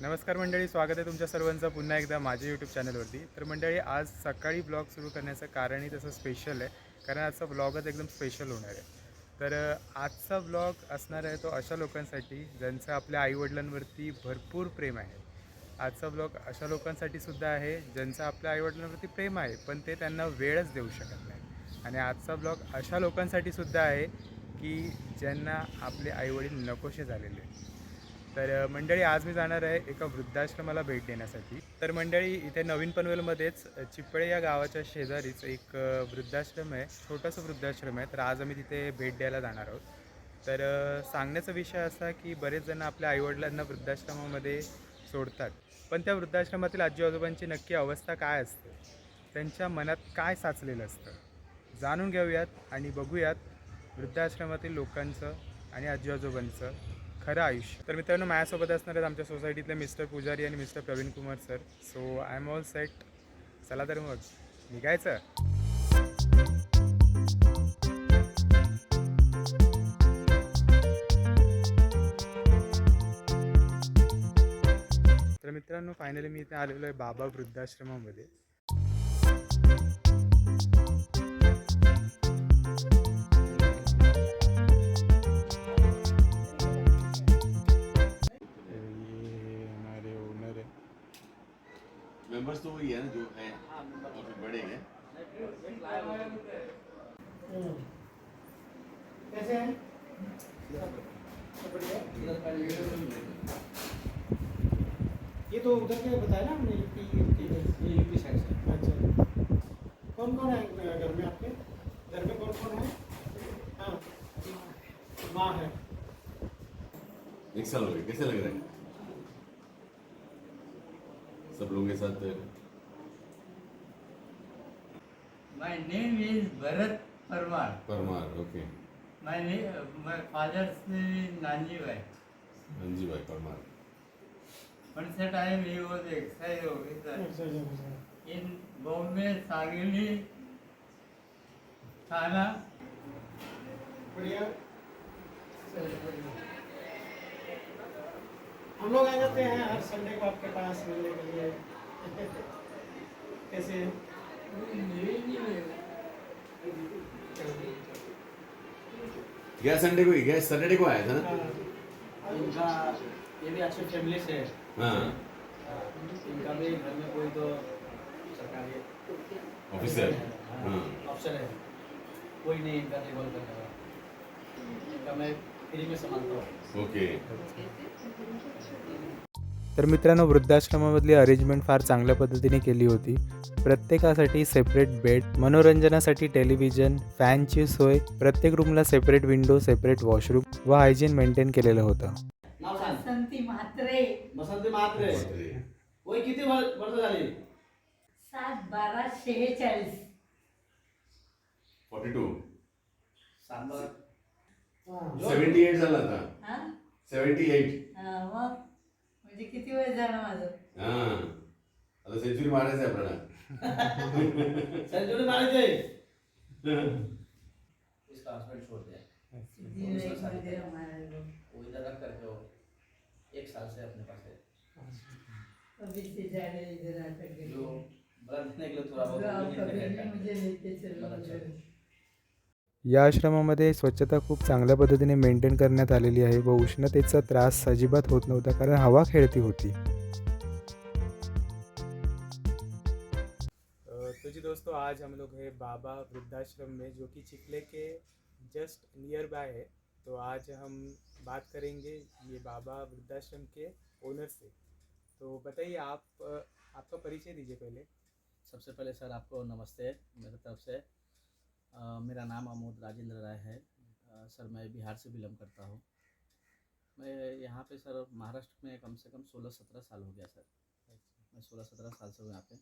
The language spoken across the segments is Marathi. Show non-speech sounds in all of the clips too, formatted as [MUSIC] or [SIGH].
नमस्कार मंडळी स्वागत आहे तुमच्या सर्वांचं पुन्हा एकदा माझ्या यूट्यूब चॅनलवरती तर मंडळी आज सकाळी ब्लॉग सुरू करण्याचं कारणही तसं स्पेशल आहे कारण आजचा ब्लॉगच एकदम स्पेशल होणार आहे. तर आजचा ब्लॉग असणार आहे तो अशा लोकांसाठी ज्यांचं आपल्या आईवडिलांवरती भरपूर प्रेम आहे. आजचा ब्लॉग अशा लोकांसाठी सुद्धा आहे ज्यांचं आपल्या आईवडिलांवरती प्रेम आहे पण ते त्यांना वेळच देऊ शकत नाही. आणि आजचा ब्लॉग अशा लोकांसाठी सुद्धा आहे की ज्यांना आपले आईवडील नकोसे झालेले आहेत. तर मंडळी आज मी जाणार आहे एका वृद्धाश्रमाला भेट देण्यासाठी. तर मंडळी इथे नवीन पनवेलमध्येच चिपळे या गावाच्या शेजारीच एक वृद्धाश्रम आहे. छोटंसं वृद्धाश्रम आहे. तर आज आम्ही तिथे भेट द्यायला जाणार आहोत. तर सांगण्याचा विषय असा की बरेच जण आपल्या आईवडिलांना वृद्धाश्रमामध्ये सोडतात. पण त्या वृद्धाश्रमातील आजी आजोबांची नक्की अवस्था काय असते? त्यांच्या मनात काय साचलेलं असतं? जाणून घेऊयात आणि बघूयात वृद्धाश्रमातील लोकांचं आणि आजी आजोबांचं खरं आयुष्य. तर मित्रांनो माझ्यासोबत असणार आहेत आमच्या सोसायटीतले मिस्टर पुजारी आणि mister Praveen Kumar sir so I'm all set चला तर मग निघायचं? तर मित्रांनो फायनली मी इथे आलेलो आहे बाबा वृद्धाश्रमामध्ये. मेंबर्स तो वही है ना जो है और फिर बड़े हैं। कैसे हैं ये तो उधर के बताया ना हमने यूपी ये यूपी साइड से। अच्छा। कौन कौन है घर में आपके? घर में कौन कौन है? हाँ। माँ है। एक साल हो गए कैसे लग रहा है? सब लोगों के साथ My name is Bharat Parmar. Parmar okay My name, my father's name is Nanjibai. Ranji bhai Parmar Once a time he was excise officer अच्छा, अच्छा, अच्छा। in Bombay, Sangili, Thana. बढ़िया। हम लोग आ जाते हैं हर संडे को आपके पास मिलने के लिए। कैसे? गया संडे को ही? गया सैटरडे को आया था ना? हाँ, इनका ये भी अच्छे फैमिली से। हाँ। इनका भी घर में कोई तो सरकारी ऑफिसर हाँ, हाँ। अफसर है। कोई नहीं इनका देखभाल करने वाला। इनका मैं हूँ ओके. तर मित्रांनो वृद्धाश्रमामधली अरेंजमेंट फार चांगल्या पद्धतीने केली होती. प्रत्येकासाठी सेपरेट बेड मनोरंजनासाठी टेलिव्हिजन फॅनची सोय प्रत्येक रूमला सेपरेट विंडो सेपरेट वॉशरूम व हायजीन मेंटेन केलेलं होतं. बारा शेहेचाळीस. Forty two sambar. Seventy eight झाला था हा? सेव्हन्टी एट म्हणजे किती वय झालं माझं? हा. आता सेंचुरी मारायचं आहे आपल्याला. [LAUGHS] सेंचुरी मारी थे इसका हस्बैंड छोड़ दिया. वो इधर रख करके वो एक साल से अपने पास है कभी से जाने इधर आता जो बड़ा देखने के लिए थोड़ा बहुत। मुझे लेके चलो. या आश्रमामध्ये स्वच्छता खूप चांगल्या पद्धतीने मेंटेन करण्यात आलेली आहे व उष्णतेचा त्रास अजिबात होत नव्हता कारण हवा खेळती होती. तो जी दोस्तों आज हम लोग हैं बाबा वृद्धाश्रम में जो कि चिखले के जस्ट नियर बाय है। तो आज हम बात करेंगे ये बाबा वृद्धाश्रम के ओनर से। तो बताइए आप आपका परिचय दीजिए पहले। सबसे पहले सर आपको नमस्ते मेरी तरफ से। मेरा नाम अमोद राजेंद्र राय है। अ, सर मैं बिहार से बिलोंग करता हूँ। मैं यहाँ पे सर महाराष्ट्र में कम से कम सोलह सत्रह साल हो गया सर। मैं सोलह सत्रह साल से हूँ यहाँ पे।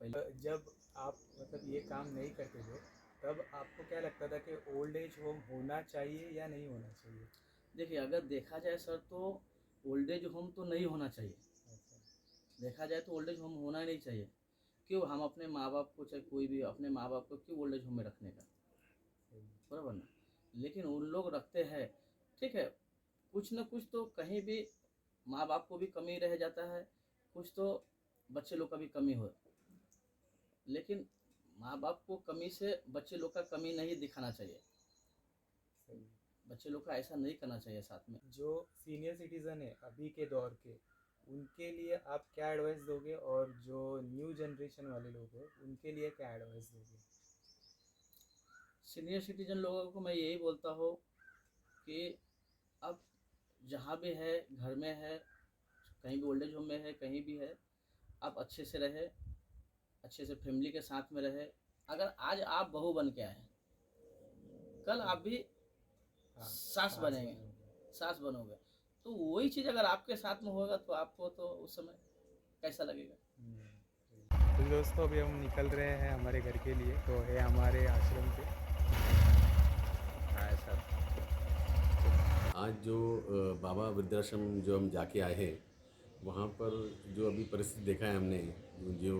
पहले जब आप मतलब ये काम नहीं करते थे तब आपको क्या लगता था कि ओल्ड एज होम होना चाहिए या नहीं होना चाहिए? देखिए अगर देखा जाए सर तो ओल्ड एज होम तो नहीं होना चाहिए। देखा जाए तो ओल्ड एज होम होना ही नहीं चाहिए। क्यों हम अपने माँ बाप को चाहे कोई भी अपने माँ बाप को क्यों ओल्ड एज होम में रखने का? बराबर ना? लेकिन उन लोग रखते हैं ठीक है? कुछ ना कुछ तो कहीं भी माँ बाप को भी कमी रह जाता है कुछ तो बच्चे लोग का भी कमी हो। लेकिन माँ बाप को कमी से बच्चे लोग का कमी नहीं दिखाना चाहिए। बच्चे लोग का ऐसा नहीं करना चाहिए साथ में। जो सीनियर सिटीज़न है अभी के दौर के उनके लिए आप क्या एडवाइस दोगे और जो न्यू जनरेशन वाले लोग हैं उनके लिए क्या एडवाइस दोगे? सीनियर सिटीजन लोगों को मैं यही बोलता हूँ कि अब जहाँ भी है घर में है कहीं भी ओल्ड एज होम में है कहीं भी है आप अच्छे से रहे अच्छे से फैमिली के साथ में रहे। अगर आज आप बहू बन के आए कल आप भी हाँ, सास सास बनेंगे। सास बनोगे। तो वही चीज़ अगर आपके साथ में होगा तो आपको तो उस समय कैसा लगेगा? हम्म, तो दोस्तों अभी हम निकल रहे हैं हमारे घर के लिए तो है हमारे आश्रम पे। सर। आज जो बाबा वृद्धाश्रम जो हम जाके आए हैं वहाँ पर जो अभी परिस्थिति देखा है हमने जो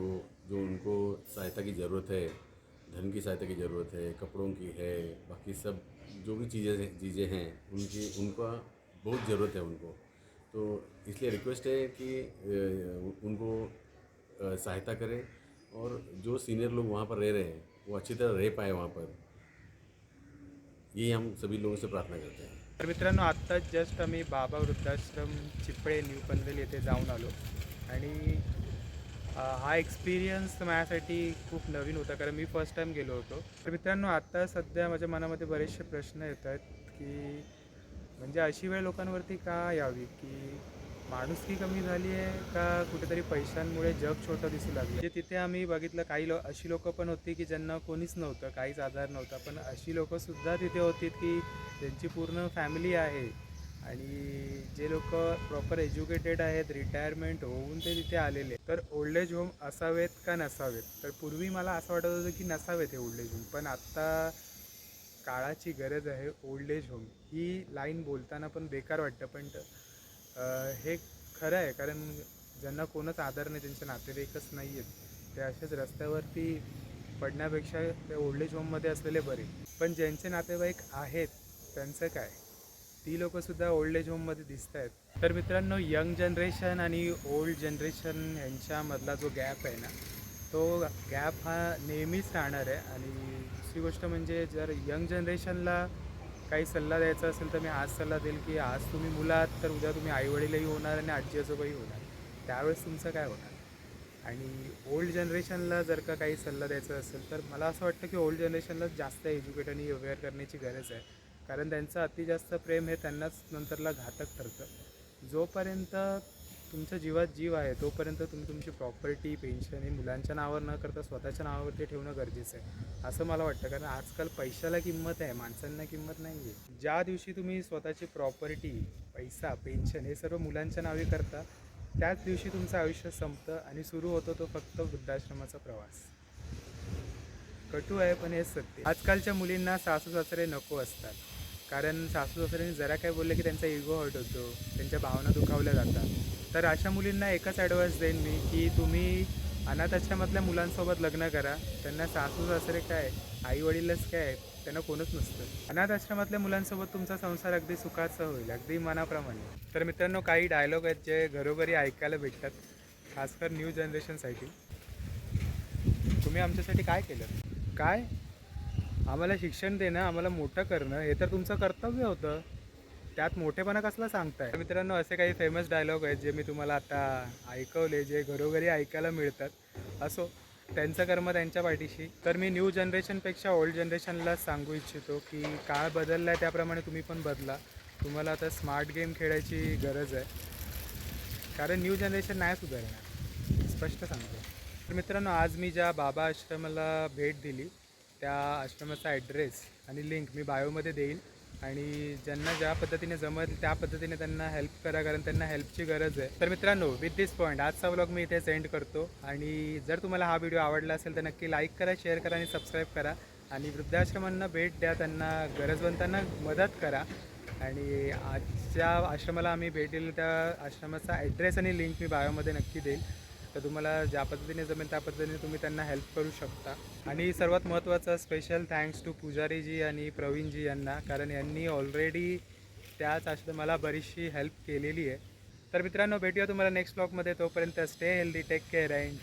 जो उनको सहायता की ज़रूरत है धन की सहायता की ज़रूरत है कपड़ों की है बाकी सब जो भी चीज़ें चीज़ें हैं उनकी उनका बहुत ज़रूरत है उनको। तो इसलिए रिक्वेस्ट है कि उनको सहायता करें और जो सीनियर लोग वहाँ पर रह रहे हैं वो अच्छी तरह रह पाए वहाँ पर। यही हम सभी लोगों से प्रार्थना करते हैं। तर मित्रांनो आत्ताच जस्ट आम्ही बाबा वृद्धाश्रम चिपळे न्यू पनवेल येथे जाऊन आलो आणि हा एक्सपिरियन्स माझ्यासाठी खूप नवीन होता कारण मी फर्स्ट टाईम गेलो होतो. तर मित्रांनो आत्ता सध्या माझ्या मनामध्ये बरेचसे प्रश्न येत आहेत की म्हणजे अशी वेळ लोकांवरती का यावी? की माणुसकी कमी झाली आहे का कुठेतरी पैशांमुळे जग छोटं दिसू लागलं? म्हणजे तिथे आम्ही बघितलं काही लो अशी लोकं पण होती की ज्यांना कोणीच नव्हतं काहीच आधार नव्हता. पण अशी लोकंसुद्धा तिथे होती की ज्यांची पूर्ण फॅमिली आहे. आणि जे लोक प्रॉपर एज्युकेटेड आहेत रिटायरमेंट होऊन ते तिथे आलेले. तर ओल्ड एज होम असावेत का नसावेत? तर पूर्वी मला असं वाटत होतं की नसावेत हे ओल्ड एज होम. पण आत्ता काळाची गरज आहे ओल्ड एज होम. ही लाईन बोलताना पण बेकार वाटतं पण हे खरं आहे. कारण ज्यांना कोणच आधार नाही त्यांचे नातेवाईकच नाही आहेत ते असेच रस्त्यावरती पडण्यापेक्षा ते ओल्ड एज होममध्ये असलेले बरे. पण ज्यांचे नातेवाईक आहेत त्यांचं काय? ती लोकंसुद्धा ओल्ड एज होममध्ये दिसत आहेत. तर मित्रांनो यंग जनरेशन आणि ओल्ड जनरेशन यांच्यामधला जो गॅप आहे ना तो गॅप हा नेहमीच राहणार आहे. आणि दुसरी गोष्ट म्हणजे जर यंग जनरेशनला काही सल्ला द्यायचा असेल तर मी आज सल्ला देईल की आज तुम्ही मुलं आहात तर उद्या तुम्ही आईवडीलही होणार आणि आजी आजोबाही होणार. त्यावेळेस तुमचं काय होणार? आणि ओल्ड जनरेशनला जर का काही सल्ला द्यायचा असेल तर मला असं वाटतं की ओल्ड जनरेशनला जास्त एज्युकेट आणि अवेअर करण्याची गरज आहे. कारण त्यांचं अति जास्त प्रेम हे त्यांनाच नंतरला घातक ठरतं. जोपर्यंत तुमच्या जीवात जीव आहे तोपर्यंत तुम्ही तुमची प्रॉपर्टी पेन्शन हे मुलांच्या नावावर न करता स्वतःच्या नावावरती ठेवणं गरजेचं आहे. असं मला वाटतं कारण आजकाल पैशाला किंमत आहे माणसांना किंमत नाही आहे ज्या दिवशी तुम्ही स्वतःची प्रॉपर्टी पैसा पेन्शन हे सर्व मुलांच्या नावे करता त्याच दिवशी तुमचं आयुष्य संपतं आणि सुरू होतो तो फक्त वृद्धाश्रमाचा प्रवास. कटू आहे पण हेच सत्य आजकालच्या मुलींना सासू सासरे नको असतात. कारण सासू सासऱ्यांनी जरा काय बोललं की त्यांचा इगो हर्ट होतो त्यांच्या भावना दुखावल्या जातात. तर अशा मुलींना एकच ॲडवाईस देईन मी की तुम्ही अनाथाश्रमातल्या मुलांसोबत लग्न करा. त्यांना सासू सासरे काय आई वडीलच काय त्यांना कोणच नसतं. अनाथ आश्रमातल्या मुलांसोबत तुमचा संसार अगदी सुखाचा होईल अगदी मनाप्रमाणे. तर मित्रांनो काही डायलॉग आहेत जे घरोघरी ऐकायला भेटतात खासकर न्यू जनरेशनसाठी तुम्ही आमच्यासाठी काय केलं? काय? आम्हाला शिक्षण देणं आम्हाला मोठं करणं हे तर तुमचं कर्तव्य होतं. त्यात मोठेपणा कसला सांगताय? मित्रांनो असे काही फेमस डायलॉग आहेत जे मी तुम्हाला आता ऐकवले जे घरोघरी ऐकायला मिळतात. असो त्यांचं कर्म त्यांच्या पाठीशी. तर मी न्यू जनरेशनपेक्षा ओल्ड जनरेशनला सांगू इच्छितो की काळ बदलला आहे त्याप्रमाणे तुम्ही पण बदला. तुम्हाला आता स्मार्ट गेम खेळायची गरज आहे. कारण न्यू जनरेशन नाही सुधारणार. स्पष्ट सांगतो. तर मित्रांनो आज मी ज्या बाबा आश्रमाला भेट दिली त्या आश्रमाचा ॲड्रेस आणि लिंक मी बायोमध्ये देईल. आणि ज्यांना ज्या पद्धतीने जमत त्या पद्धतीने त्यांना हेल्प करा कारण त्यांना हेल्पची गरज आहे. तर मित्रांनो विथ दिस पॉईंट आजचा व्लॉग मी इथे सेंड करतो. आणि जर तुम्हाला हा व्हिडिओ आवडला असेल तर नक्की लाईक करा शेअर करा आणि सबस्क्राईब करा. आणि वृद्धाश्रमांना भेट द्या त्यांना गरजवंतांना मदत करा. आणि आजच्या आश्रमाला आम्ही भेट दिली त्या आश्रमाचा ॲड्रेस आणि लिंक मी बायोमध्ये नक्की देईल. तर तुम्हाला ज्या पद्धतीने जमेल त्या पद्धतीने तुम्ही त्यांना हेल्प करू शकता. आणि सर्वात महत्त्वाचं स्पेशल थँक्स टू पुजारीजी आणि प्रवीणजी यांना कारण यांनी ऑलरेडी त्याच आश्रमाला बरीचशी हेल्प केलेली आहे. तर मित्रांनो भेटूया तुम्हाला नेक्स्ट ब्लॉगमध्ये तोपर्यंत stay healthy take care and